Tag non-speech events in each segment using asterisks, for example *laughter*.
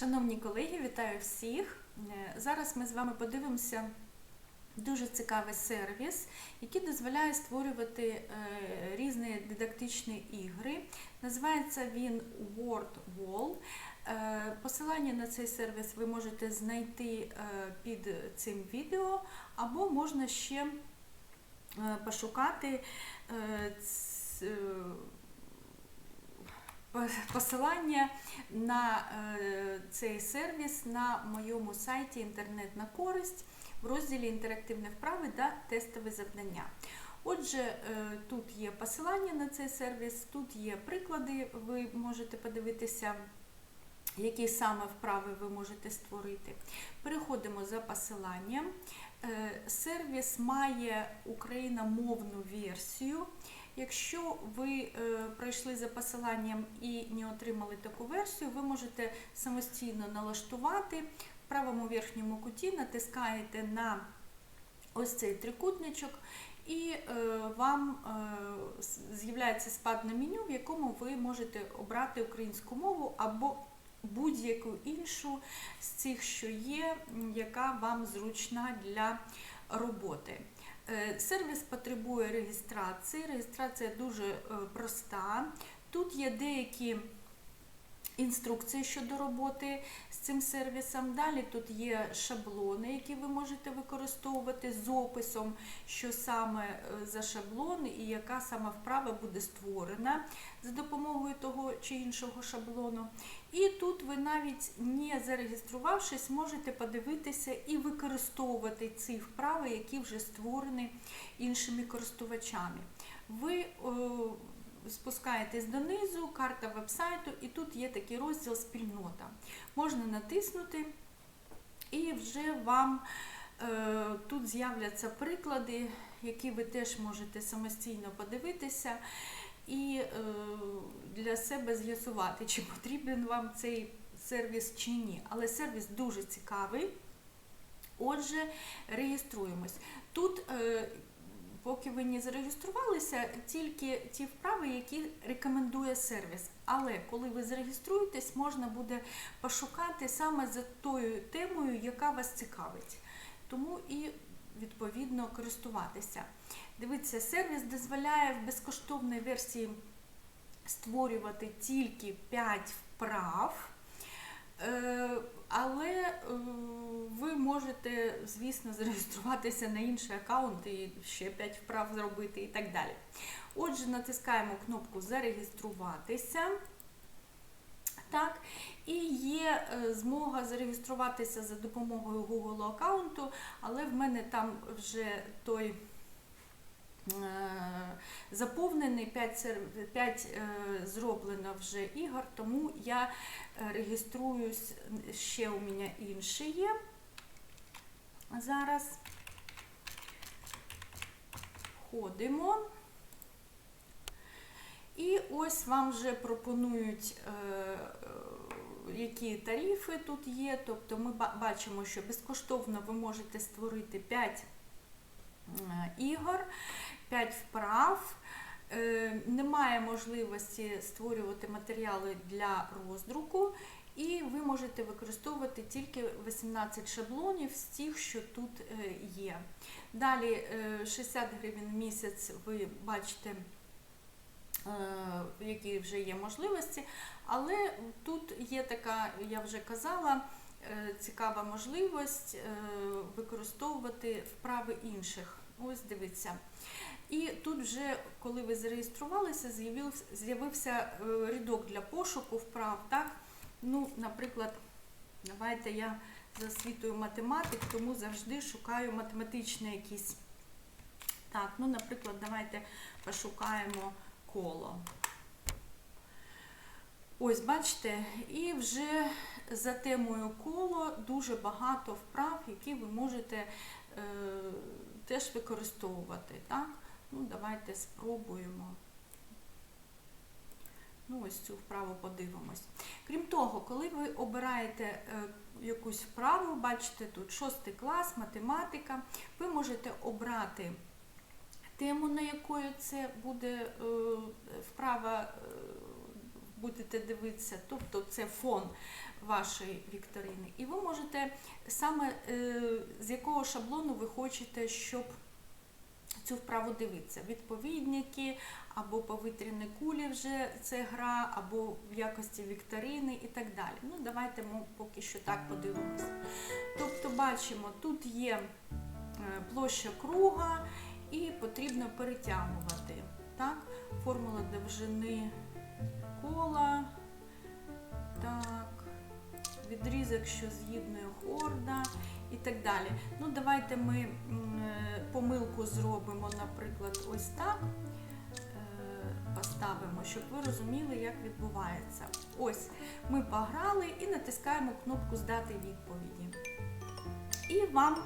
Шановні колеги, вітаю всіх! Е, Зараз ми з вами подивимося дуже цікавий сервіс, який дозволяє створювати е, різні дидактичні ігри. Називається він WordWall. Е, Посилання на цей сервіс ви можете знайти під цим відео, або можна ще пошукати посилання на е, цей сервіс на моєму сайті Інтернет на користь в розділі інтерактивні вправи та тестові завдання. Отже, е, тут є посилання на цей сервіс, тут є приклади, ви можете подивитися, які саме вправи ви можете створити. Переходимо за посиланням. Е, Сервіс має україномовну версію. Якщо ви е, пройшли за посиланням і не отримали таку версію, ви можете самостійно налаштувати в правому верхньому куті, натискаєте на ось цей трикутничок, і е, вам е, з'являється спадне меню, в якому ви можете обрати українську мову або будь-яку іншу з цих, що є, яка вам зручна для роботи. Е, Сервіс потребує реєстрації. Реєстрація дуже е, проста. Тут є деякі інструкції щодо роботи з цим сервісом. Далі тут є шаблони, які ви можете використовувати з описом, що саме е, за шаблон і яка саме вправа буде створена за допомогою того чи іншого шаблону. І тут ви навіть не зареєструвавшись, можете подивитися і використовувати ці вправи, які вже створені іншими користувачами. Ви о, спускаєтесь донизу, карта вебсайту, і тут є такий розділ спільнота. Можна натиснути, і вже вам е, тут з'являться приклади, які ви теж можете самостійно подивитися і е, для себе з'ясувати, чи потрібен вам цей сервіс чи ні. Але сервіс дуже цікавий. Отже, реєструємось. Тут, е, поки ви не зареєструвалися, тільки ті вправи, які рекомендує сервіс. Але коли ви зареєструєтесь, можна буде пошукати саме за тою темою, яка вас цікавить. Тому і відповідно користуватися. Дивіться, сервіс дозволяє в безкоштовній версії створювати тільки 5 вправ. Е, Але е, ви можете, звісно, *laughs* зареєструватися на інший аккаунт і ще 5 вправ зробити і так далі. Отже, натискаємо кнопку Зареєструватися. Так, і є е, змога зареєструватися за допомогою Google аккаунту, але в мене там вже той заповнений 5, 5 зроблено вже ігор, тому я е, реєструюсь, ще у мене інші є зараз. Входимо. І ось вам вже пропонують, е, е, які тарифи тут є. Тобто ми бачимо, що безкоштовно ви можете створити 5 е, ігор, 5 вправ. Е, Немає можливості створювати матеріали для роздруку, і ви можете використовувати тільки 18 шаблонів з тих, що тут е, є. Далі е, 60 гривень в місяць ви бачите е, які вже є можливості, але тут є така, я вже казала, е, цікава можливість е, використовувати вправи інших. Ось дивіться. І тут вже, коли ви зареєструвалися, з'явився, е, рядок для пошуку вправ. Так? Ну, наприклад, давайте я за освітою математик, тому завжди шукаю математичні якісь. Так, ну, наприклад, давайте пошукаємо коло. Ось, бачите, і вже за темою коло дуже багато вправ, які ви можете е, теж використовувати. Так? Ну, давайте спробуємо. Ну, ось цю вправу подивимось. Крім того, коли ви обираєте е, якусь вправу, бачите, тут 6 клас, математика, ви можете обрати тему, на якою це буде е, вправа е, будете дивитися, тобто це фон вашої вікторини. І ви можете саме е, з якого шаблону ви хочете, щоб цю вправу дивитися. Відповідники, або повітряні кулі вже це гра, або в якості вікторини і так далі. Ну, давайте ми поки що так подивимося. Тобто, бачимо, тут є е, площа круга і потрібно перетягувати. Так? Формула довжини кола. Так, відрізок, що з'єднує хорда і так далі. Ну, давайте ми е, помилку зробимо, наприклад, ось так. Е, Поставимо, щоб ви розуміли, як відбувається. Ось ми пограли і натискаємо кнопку Здати відповіді. І вам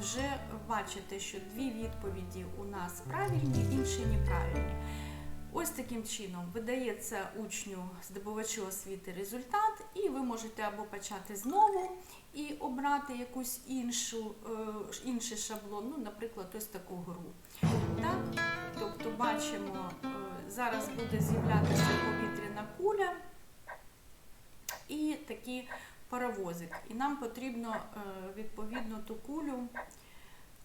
вже бачите, що дві відповіді у нас правильні, інші неправильні. Ось таким чином видається учню здобувачу освіти результат, і ви можете або почати знову і обрати якусь іншу, е, інший шаблон, ну, наприклад, ось таку гру. Так? Тобто бачимо, е, зараз буде з'являтися повітряна куля і такий паровозик. І нам потрібно е, відповідно ту кулю.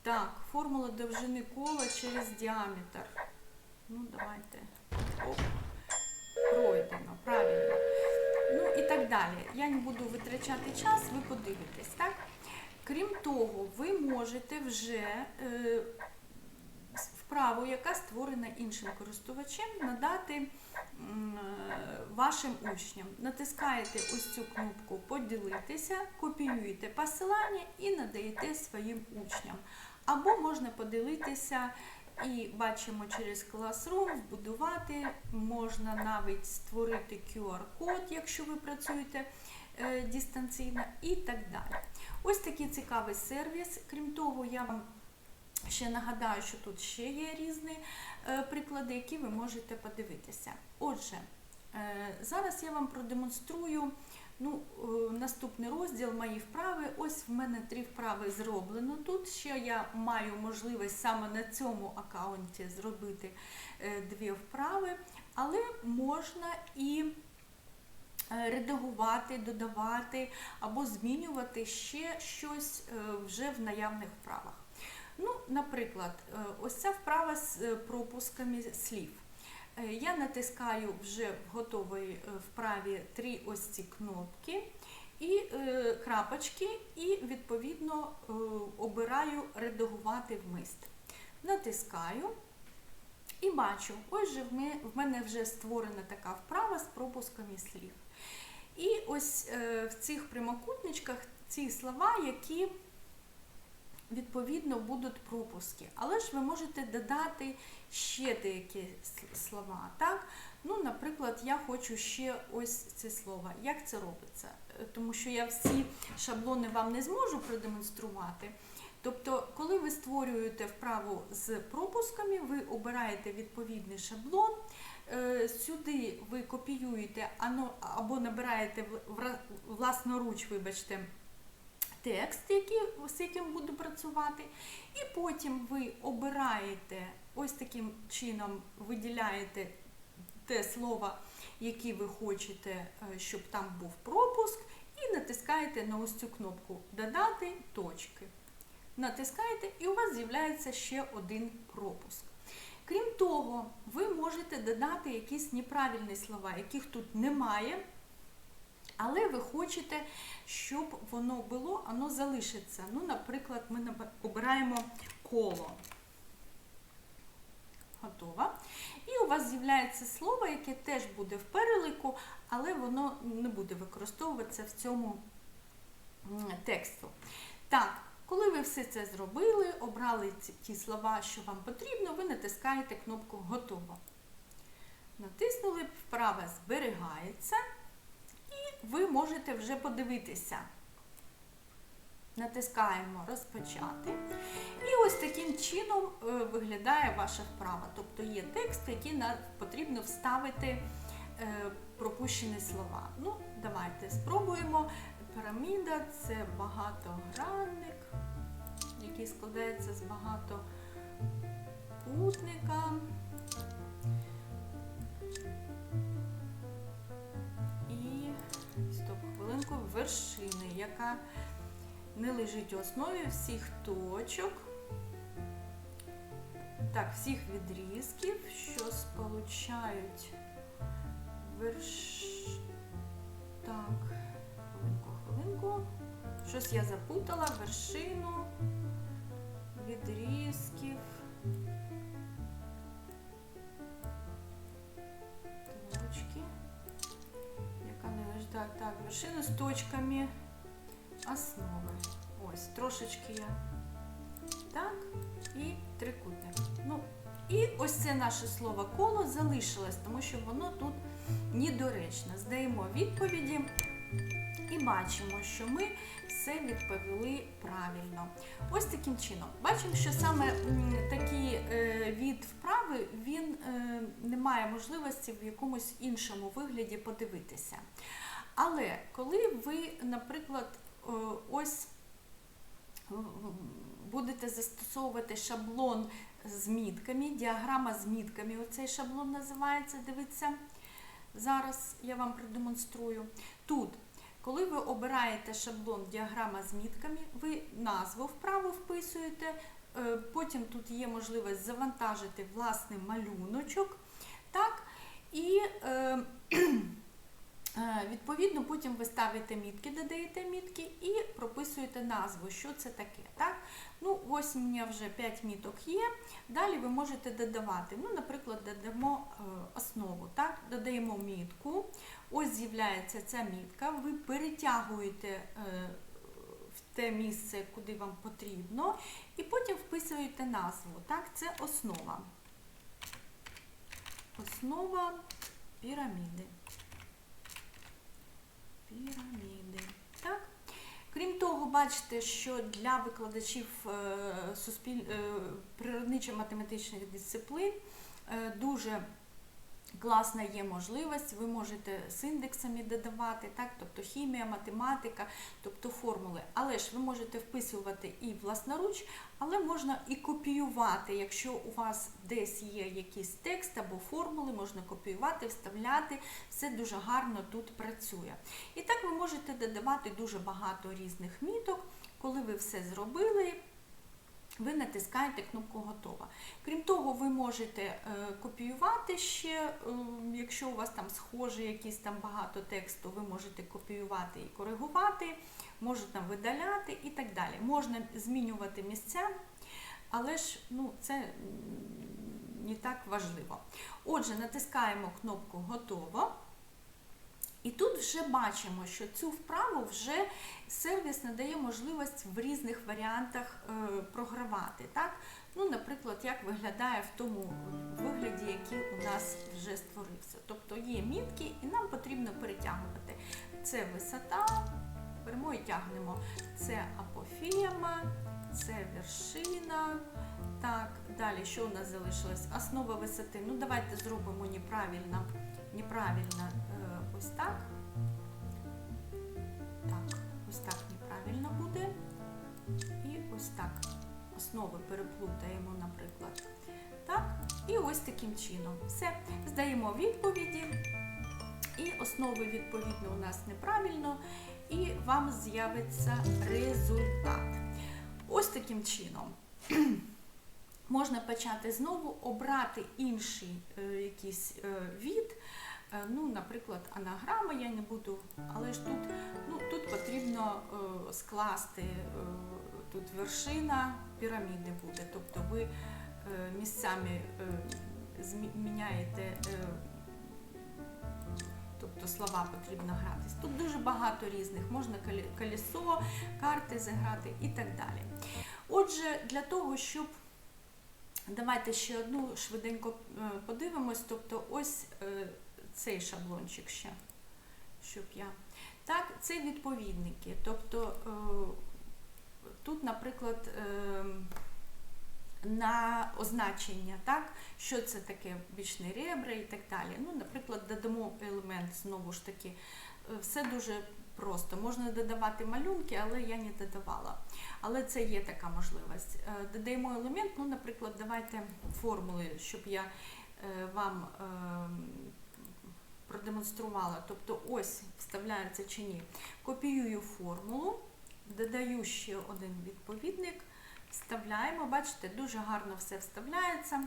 Так, формула довжини кола через діаметр. Ну, давайте. Пройдено, правильно. Ну і так далі. Я не буду витрачати час, ви подивитесь, так? Крім того, ви можете вже е, вправу, яка створена іншим користувачем, надати е, вашим учням. Натискаєте ось цю кнопку Поділитися, копіюєте посилання і надаєте своїм учням. Або можна поділитися і бачимо через Classroom, вбудувати, можна навіть створити QR-код, якщо ви працюєте е, дистанційно і так далі. Ось такий цікавий сервіс. Крім того, я вам ще нагадаю, що тут ще є різні е, приклади, які ви можете подивитися. Отже, е, зараз я вам продемонструю ну, е, наступний розділ мої вправи. Ось в мене три вправи зроблено тут. Ще я маю можливість саме на цьому аккаунті зробити е, дві вправи, але можна і е, редагувати, додавати або змінювати ще щось вже в наявних вправах. Ну, наприклад, ось ця вправа з пропусками слів. Е, Я натискаю вже в готовій е, вправі три ось ці кнопки і е, крапочки, і відповідно обираю редагувати вмист. Натискаю і бачу, ось же в мене вже створена така вправа з пропусками слів. І ось в цих прямокутничках ці слова, які відповідно будуть пропуски. Але ж ви можете додати ще деякі слова. Так? Ну, наприклад, я хочу ще ось це слово. Як це робиться? Е, Тому що я всі шаблони вам не зможу продемонструвати. Тобто, коли ви створюєте вправу з пропусками, ви обираєте відповідний шаблон. е, Сюди ви копіюєте або набираєте власноруч, вибачте, текст, який, з яким буду працювати, і потім ви обираєте ось таким чином, виділяєте те слово, яке ви хочете, е, щоб там був пропуск, і натискаєте на ось цю кнопку Додати точки. Натискаєте, і у вас з'являється ще один пропуск. Крім того, ви можете додати якісь неправильні слова, яких тут немає, але ви хочете, щоб воно було, воно залишиться. Ну, наприклад, ми обираємо коло. Готово. І у вас з'являється слово, яке теж буде в перелику, але воно не буде використовуватися в цьому тексту. Так, коли ви все це зробили, обрали ті слова, що вам потрібно, ви натискаєте кнопку Готово. Натиснули, вправа зберігається, ви можете вже подивитися. Натискаємо Розпочати. І ось таким чином е, виглядає ваша вправа. Тобто є текст, який потрібно вставити е, пропущені слова. Ну, давайте спробуємо. Піраміда це багатогранник, який складається з багатокутника. Хвилинку вершини, яка не лежить у основі всіх точок. Так, всіх відрізків, що сполучають верш... Так, хвилинку, хвилинку. Щось я запутала, вершину, відрізків. Вершину з точками основи. Ось, трошечки я. Так, і трикутник. Ну, і ось це наше слово коло залишилось, тому що воно тут недоречне. Здаємо відповіді і бачимо, що ми все відповіли правильно. Ось таким чином. Бачимо, що саме такий е, від вправи він е, не має можливості в якомусь іншому вигляді подивитися. Але коли ви, наприклад, е, ось будете застосовувати шаблон з мітками, діаграма з мітками, оцей шаблон називається, дивіться. Зараз я вам продемонструю. Тут, коли ви обираєте шаблон діаграма з мітками, ви назву вправо вписуєте, е, потім тут є можливість завантажити власний малюночок. Так, і е, Відповідно, потім ви ставите мітки, додаєте мітки і прописуєте назву, що це таке. Так? Ну, ось у мене вже 5 міток є. Далі ви можете додавати. Ну, Наприклад, додамо е, основу. Так? Додаємо мітку. Ось з'являється ця мітка. Ви перетягуєте е, в те місце, куди вам потрібно, і потім вписуєте назву. Так? Це основа. Основа піраміди піраміди. Так? Крім того, бачите, що для викладачів е, суспіль... е, природничо-математичних дисциплін е, дуже класна є можливість, ви можете з індексами додавати, так? тобто хімія, математика, тобто формули. Але ж ви можете вписувати і власноруч, але можна і копіювати. Якщо у вас десь є якийсь текст або формули, можна копіювати, вставляти. Все дуже гарно тут працює. І так ви можете додавати дуже багато різних міток, коли ви все зробили. Ви натискаєте кнопку Готова. Крім того, ви можете е, копіювати ще, е, якщо у вас там схоже якісь там багато тексту, ви можете копіювати і коригувати, можете видаляти і так далі. Можна змінювати місця, але ж ну, це не так важливо. Отже, натискаємо кнопку Готово. І тут вже бачимо, що цю вправу вже сервіс надає можливість в різних варіантах е, програвати. Так? Ну, Наприклад, як виглядає в тому вигляді, який у нас вже створився. Тобто є мітки, і нам потрібно перетягувати. Це висота, беремо і тягнемо. Це апофієма, це вершина. Так, далі, що у нас залишилось? Основа висоти. Ну, давайте зробимо неправильно. неправильно ось так. Так, ось так неправильно буде. І ось так. Основи переплутаємо, наприклад. Так, і ось таким чином. Все. Здаємо відповіді. І основи, відповідно, у нас неправильно, і вам з'явиться результат. Ось таким чином. *clears throat* Можна почати знову обрати інший е, якийсь е, від. Е, ну, наприклад, анаграма я не буду, але ж тут ну, тут потрібно скласти, тут вершина піраміди буде, тобто ви місцями зміняєте, тобто слова потрібно гратись. Тут дуже багато різних, можна колесо, карти заграти і так далі. Отже, для того, щоб Давайте ще одну швиденько е, подивимось, тобто ось е, цей шаблончик ще, щоб я. Так, це відповідники. Тобто е, тут, наприклад, е, на означення, так, що це таке бічні ребра і так далі. Ну, Наприклад, додамо елемент, знову ж таки, е, все дуже просто. Можна додавати малюнки, але я не додавала. Але це є така можливість. Додаємо елемент, ну, наприклад, давайте формули, щоб я вам продемонструвала, тобто ось вставляється чи ні. Копіюю формулу, додаю ще один відповідник, вставляємо, бачите, дуже гарно все вставляється.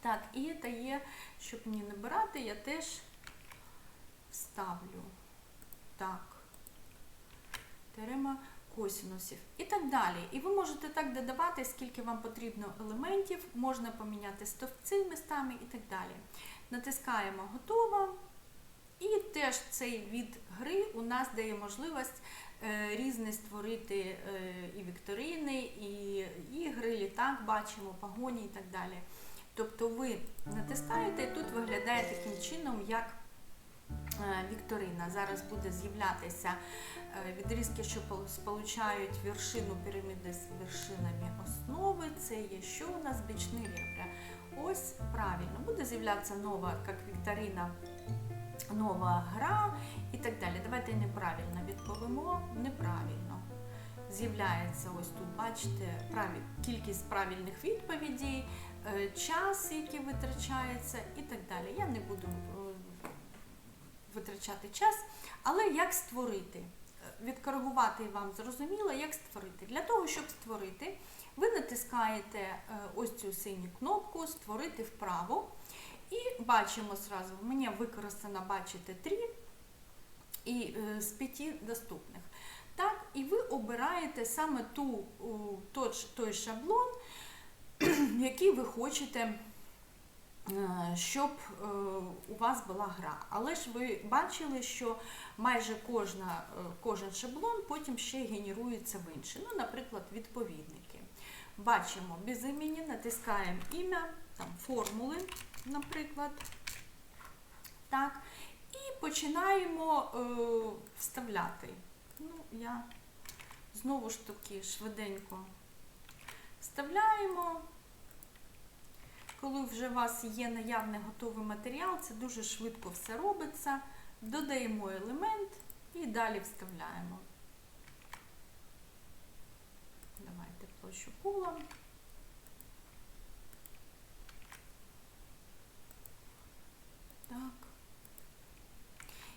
Так, і дає, щоб мені набирати, я теж вставлю. Так. Теорема косінусів і так далі. І ви можете так додавати, скільки вам потрібно елементів, можна поміняти стовпці містами і так далі. Натискаємо готово. І теж цей від гри у нас дає можливість е, різні створити е, і вікторини, і ігри, літак бачимо, погоні і так далі. Тобто ви натискаєте і тут виглядає таким чином, як е, вікторина. Зараз буде з'являтися відрізки, що пол- сполучають вершину піраміди з вершинами основи. Це є що у нас бічні ребра. Ось правильно, буде з'являтися нова, як вікторина, нова гра і так далі. Давайте неправильно відповімо. Неправильно. З'являється ось тут, бачите, кількість правильних відповідей, е, час, який витрачається, і так далі. Я не буду е, витрачати час, але як створити? Е, Відкоригувати вам зрозуміло, як створити. Для того, щоб створити, ви натискаєте ось цю синю кнопку Створити вправо. І бачимо зразу, в мене використано, бачите, 3 і е, з 5 доступних. Так, і ви обираєте саме ту, той шаблон, *clears throat* який ви хочете, е, щоб е, у вас була гра. Але ж ви бачили, що майже кожна, кожен шаблон потім ще генерується в інший. Ну, наприклад, відповідники. Бачимо без імені, натискаємо ім'я, там формули, наприклад. Так. І починаємо е, вставляти. Ну, я знову ж таки швиденько вставляємо. Коли вже у вас є наявний готовий матеріал, це дуже швидко все робиться. Додаємо елемент і далі вставляємо. Давайте площу пула. Так.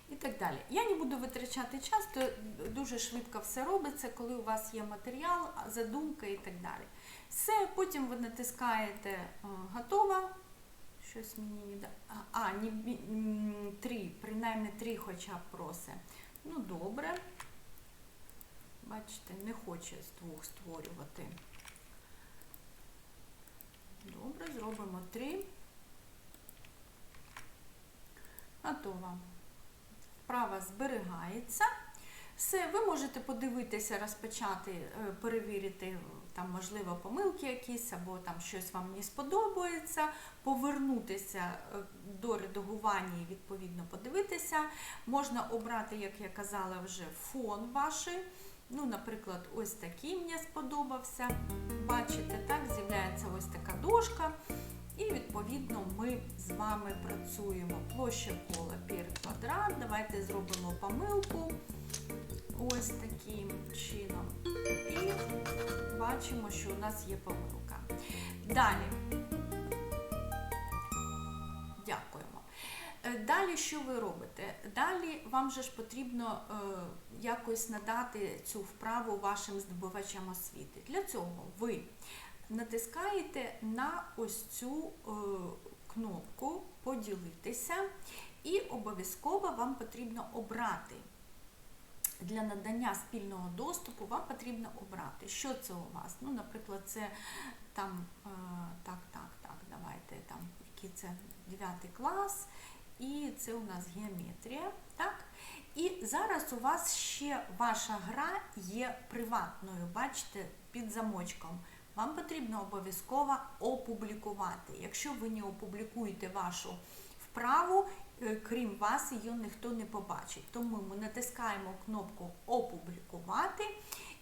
І так далі. Я не буду витрачати час, то дуже швидко все робиться, коли у вас є матеріал, задумка і так далі. Все, потім ви натискаєте е, готово. Щось мені не да. А, м, три, принаймні три хоча б просить. Ну, добре. Бачите, не хоче з двох створювати. Добре, зробимо три. Готово. Вправа зберігається. Все, ви можете подивитися, розпочати, е, перевірити, е, там, можливо, помилки якісь, або там щось вам не сподобається, повернутися е, до редагування і відповідно подивитися. Можна обрати, як я казала, вже фон ваш. Ну, наприклад, ось такий мені сподобався. Бачите, так, з'являється ось така дошка. І відповідно ми з вами працюємо. Площа кола пір квадрат. Давайте зробимо помилку ось таким чином. І бачимо, що у нас є помилка. Далі. Дякуємо. Е, Далі що ви робите? Далі вам же ж потрібно е, якось надати цю вправу вашим здобувачам освіти. Для цього ви натискаєте на ось цю е, кнопку Поділитися, і обов'язково вам потрібно обрати. Для надання спільного доступу вам потрібно обрати, що це у вас. Ну, наприклад, це там, е, так, так, так, давайте там, який це 9 клас, і це у нас геометрія. так? І зараз у вас ще ваша гра є приватною, бачите, під замочком. Вам потрібно обов'язково опублікувати. Якщо ви не опублікуєте вашу вправу, е, крім вас, її ніхто не побачить. Тому ми натискаємо кнопку Опублікувати,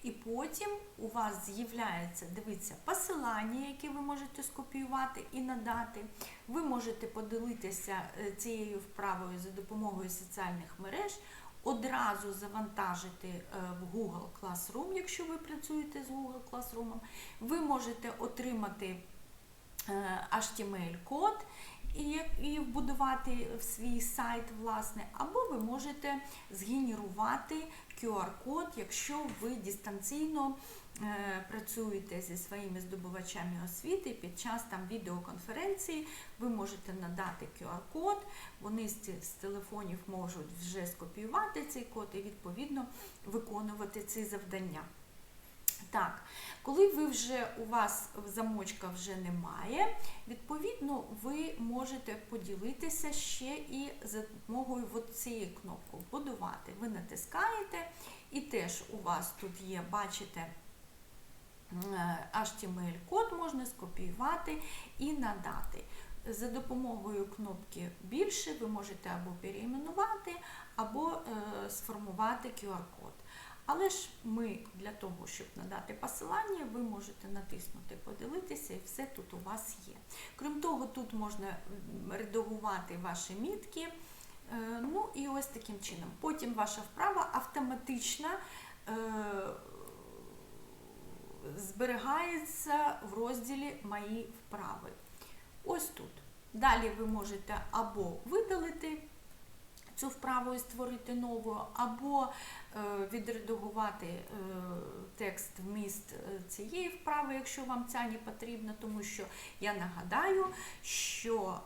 і потім у вас з'являється, дивіться, посилання, яке ви можете скопіювати і надати. Ви можете поділитися е, цією вправою за допомогою соціальних мереж. Одразу завантажити е, в Google Classroom, якщо ви працюєте з Google Classroom. Ви можете отримати е, HTML-код і, і вбудувати в свій сайт, власне, або ви можете згенерувати QR-код, якщо ви дистанційно е, працюєте зі своїми здобувачами освіти під час там відеоконференції, ви можете надати QR-код, вони з, телефонів можуть вже скопіювати цей код і відповідно виконувати ці завдання. Так, коли ви вже у вас замочка вже немає, відповідно, ви можете поділитися ще і за допомогою цієї кнопки Вбудувати. Ви натискаєте, і теж у вас тут є, бачите, е, HTML-код можна скопіювати і надати. За допомогою кнопки більше ви можете або переіменувати, або е, сформувати QR-код. Але ж ми для того, щоб надати посилання, ви можете натиснути Подивитися, і все тут у вас є. Крім того, тут можна редагувати ваші мітки. Е, Ну і ось таким чином. Потім ваша вправа автоматично е, зберігається в розділі Мої вправи. Ось тут. Далі ви можете або видалити цю вправу і створити нову, або е, відредагувати е, текст вміст е, цієї вправи, якщо вам ця не потрібна, тому що я нагадаю, що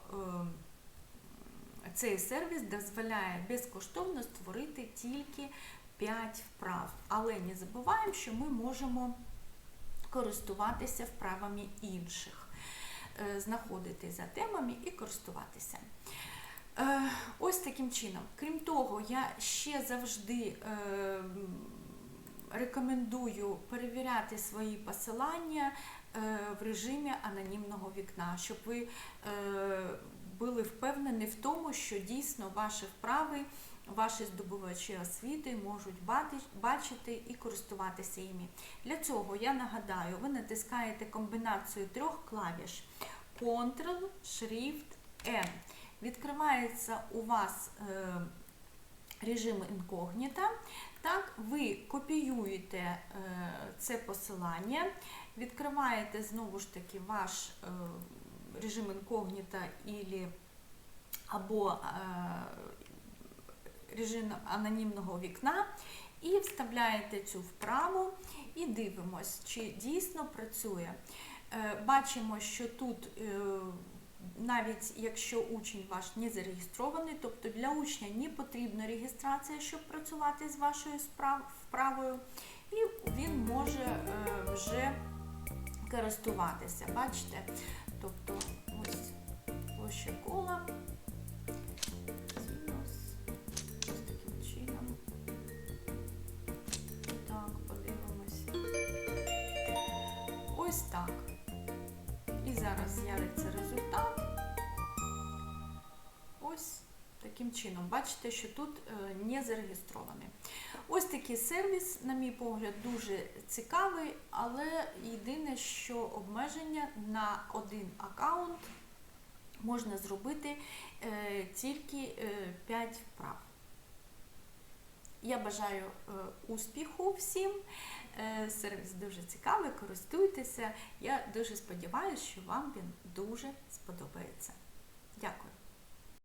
цей сервіс дозволяє безкоштовно створити тільки 5 вправ. Але не забуваємо, що ми можемо користуватися вправами інших, знаходити за темами і користуватися. Е, Ось таким чином. Крім того, я ще завжди е, рекомендую перевіряти свої посилання е, в режимі анонімного вікна, щоб ви були впевнені в тому, що дійсно ваші вправи, ваші здобувачі освіти можуть бачити і користуватися іми. Для цього я нагадаю, ви натискаєте комбінацію трьох клавіш Ctrl, Shift, N. Відкривається у вас е, режим інкогніта. Так, ви копіюєте е, це посилання, відкриваєте знову ж таки ваш е, режим інкогніта або режим анонімного вікна і вставляєте цю вправу і дивимось, чи дійсно працює. Бачимо, що тут навіть якщо учень ваш не зареєстрований, тобто для учня не потрібна реєстрація, щоб працювати з вашою вправою, і він може е, вже користуватися. Бачите? Тобто ось площа кола. Ось так. І зараз з'явиться результат. Таким чином. Бачите, що тут е, не зареєстрований. Ось такий сервіс, на мій погляд, дуже цікавий, але єдине, що обмеження на один аккаунт можна зробити е, тільки е, 5 вправ. Я бажаю е, успіху всім. Е, Сервіс дуже цікавий, користуйтеся. Я дуже сподіваюся, що вам він дуже сподобається. Дякую.